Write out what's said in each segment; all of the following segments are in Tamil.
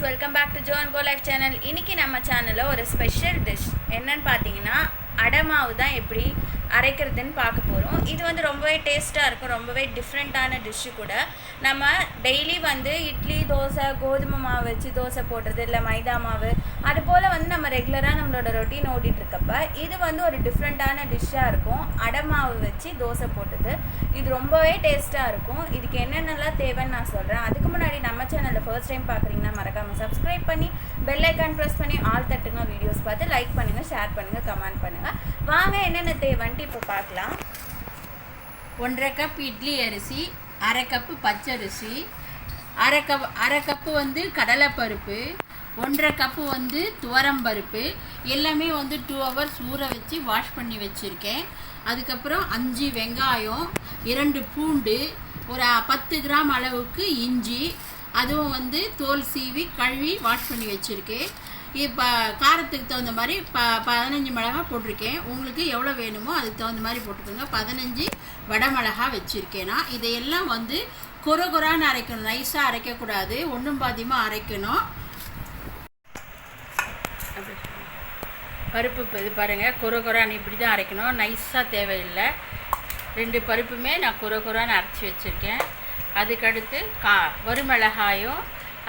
Friends welcome back to Jon Go Life channel இன்றைக்கி நம்ம சேனலில் ஒரு ஸ்பெஷல் டிஷ் என்னன்னு பார்த்தீங்கன்னா அடமாவு தான் எப்படி அரைக்கிறதுன்னு பார்க்க போகிறோம் இது வந்து ரொம்பவே டேஸ்ட்டாக இருக்கும் ரொம்பவே டிஃப்ரெண்ட்டான டிஷ்ஷு கூட. நம்ம டெய்லி வந்து இட்லி தோசை கோதுமை மாவு வச்சு தோசை போடுறது இல்லை மைதா மாவு. அது போல் ரெகுலராக நம்மளோட ரொட்டீன் ஓடிட்டுருக்கப்ப இது வந்து ஒரு டிஃப்ரெண்ட்டான டிஷ்ஷாக இருக்கும். அடமாவு வச்சு தோசை போட்டது. இது ரொம்பவே டேஸ்ட்டாக இருக்கும். இதுக்கு என்னென்னலாம் தேவைன்னு நான் சொல்கிறேன் அதுக்கு முன்னாடி நம்ம சேனலில் ஃபர்ஸ்ட் டைம் பார்க்குறீங்கன்னா மறக்காமல் சப்ஸ்கிரைப் பண்ணி பெல் ஐக்கான் ப்ரெஸ் பண்ணி ஆல் தட்டுங்க வீடியோஸ் பார்த்து லைக் பண்ணுங்கள் ஷேர் பண்ணுங்கள் கமெண்ட் பண்ணுங்கள் வாங்க என்னென்ன தேவைன்ட்டு இப்போ பார்க்கலாம் ஒன்றரை கப் இட்லி அரிசி அரை கப்பு பச்சரிசி அரை கப் அரை கப்பு வந்து கடலைப்பருப்பு ஒன்றரை கப்பு வந்து துவரம் பருப்பு. எல்லாமே வந்து டூ ஹவர்ஸ் ஊற வச்சு வாஷ் பண்ணி வச்சுருக்கேன். அதுக்கப்புறம் அஞ்சு வெங்காயம் இரண்டு பூண்டு ஒரு பத்து கிராம் அளவுக்கு இஞ்சி அதுவும் வந்து தோல் சீவி கழுவி வாஷ் பண்ணி வச்சுருக்கேன். இப்போ காரத்துக்கு தகுந்த மாதிரி ப பதினஞ்சு மிளகா போட்டிருக்கேன். உங்களுக்கு எவ்வளோ வேணுமோ அதுக்கு தகுந்த மாதிரி போட்டுக்கோங்க. பதினஞ்சு வடமிளகா வச்சுருக்கேன் நான். இதையெல்லாம் வந்து கொர கொரான்னு அரைக்கணும். நைஸாக அரைக்கக்கூடாது. ஒன்றும் பாதியமாக அரைக்கணும். பருப்பு இது பாருங்கள் குற குறான்னு இப்படி தான் அரைக்கணும். நைஸாக தேவையில்லை. ரெண்டு பருப்புமே நான் குற குறான்னு அரைச்சி வச்சுருக்கேன். அதுக்கடுத்து கா வறுமிளகாயும்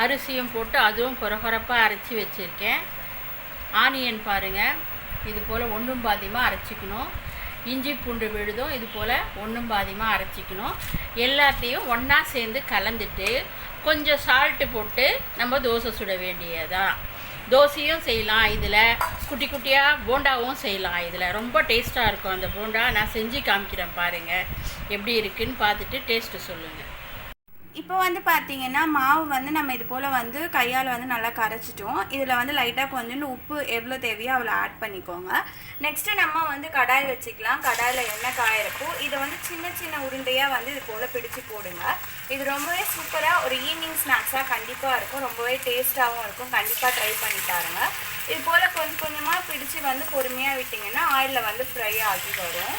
அரிசியும் போட்டு அதுவும் குறகுறப்பாக அரைச்சி வச்சுருக்கேன். ஆனியன் பாருங்கள் இது போல் ஒன்றும் பாதியமாக அரைச்சிக்கணும். இஞ்சி பூண்டு விழுதும் இது போல் ஒன்றும் பாதியமாக அரைச்சிக்கணும். எல்லாத்தையும் ஒன்றா சேர்ந்து கலந்துட்டு கொஞ்சம் சால்ட்டு போட்டு நம்ம தோசை சுட வேண்டியதான் தோசையும் செய்யலாம் இதில். குட்டி குட்டியாக போண்டாவும் செய்யலாம் இதில். ரொம்ப டேஸ்ட்டாக இருக்கும் அந்த போண்டா. நான் செஞ்சு காமிக்கிறேன் பாருங்கள் எப்படி இருக்குன்னு பார்த்துட்டு டேஸ்ட்டு சொல்லுங்கள் இப்போ வந்து பார்த்தீங்கன்னா மாவு வந்து நம்ம இது போல் வந்து கையால் வந்து நல்லா கரைச்சிட்டோம். இதில் வந்து லைட்டாக கொஞ்சோண்டு உப்பு எவ்வளோ தேவையோ அவ்வளோ ஆட் பண்ணிக்கோங்க. நெக்ஸ்ட்டு நம்ம வந்து கடாய் வச்சுக்கலாம். கடாயில் எண்ணெய் காயிருக்கும் சின்ன சின்ன உருண்டையாக வந்து இது போல் பிடிச்சு போடுங்க. இது ரொம்பவே சூப்பராக ஒரு ஈவினிங் ஸ்நாக்ஸாக கண்டிப்பாக இருக்கும். ரொம்பவே டேஸ்ட்டாகவும் இருக்கும். கண்டிப்பாக ட்ரை பண்ணி பாருங்க. இது போல் கொஞ்சம் கொஞ்சமாக பிடிச்சு வந்து பொறுமையாக விட்டிங்கன்னா ஆயிலில் வந்து ஃப்ரை ஆகி வரும்.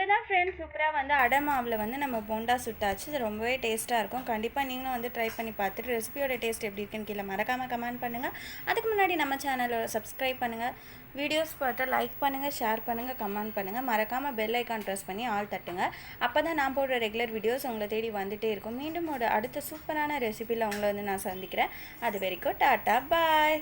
அவ்வளோதான் ஃப்ரெண்ட்ஸ் சூப்பராக வந்து அடை மாவில் வந்து நம்ம போண்டா சுட்டாச்சு. இது ரொம்பவே டேஸ்ட்டாக இருக்கும். கண்டிப்பாக நீங்களும் வந்து ட்ரை பண்ணி பார்த்துட்டு ரெசிபியோட டேஸ்ட் எப்படி இருக்குன்னு கீழே மறக்காமல் கமெண்ட் பண்ணுங்கள் அதுக்கு முன்னாடி நம்ம சேனலோட சப்ஸ்கிரைப் பண்ணுங்கள் வீடியோஸ் பார்த்து லைக் பண்ணுங்கள் ஷேர் பண்ணுங்கள் கமெண்ட் பண்ணுங்கள் மறக்காமல் பெல் ஐக்கான் ப்ரெஸ் பண்ணி ஆள் தட்டுங்க. அப்போ தான் நான் போடுற ரெகுலர் வீடியோஸ் உங்களை தேடி வந்துகிட்டே இருக்கும். மீண்டும் ஒரு அடுத்த சூப்பரான ரெசிபியில் உங்களை வந்து நான் சந்திக்கிறேன். அது வரைக்கும் டாட்டா பாய்